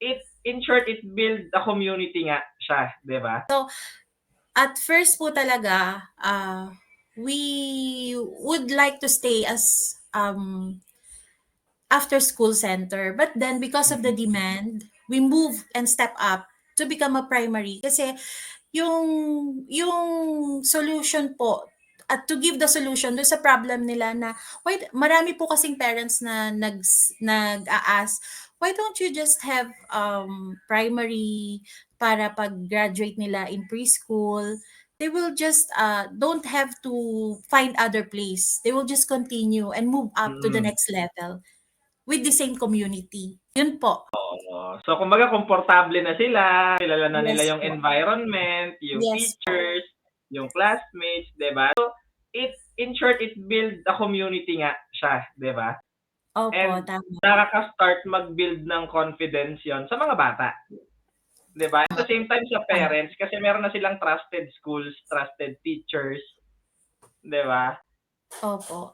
it in short, it build a community nga siya, 'di ba? At first po talaga, ah, we would like to stay as um, after school center. But then because of the demand, we move and step up to become a primary. Kasi yung, yung solution po, at to give the solution doon sa problem nila na why marami po kasing parents na nag nag-aas why don't you just have um primary para pag graduate nila in preschool they will just uh don't have to find other place they will just continue and move up to the Mm. next level with the same community yun po Oo. So kumbaga komportable na sila, kilala na nila Yes yung po. environment, yung Yes po. Yung classmates, 'di ba? So it in short, it build a community nga siya, 'di ba? opo And tama nakaka-start mag-build ng confidence 'yon sa mga bata. 'Di ba? At the same time sa parents kasi meron na silang trusted schools, trusted teachers, 'di ba? opo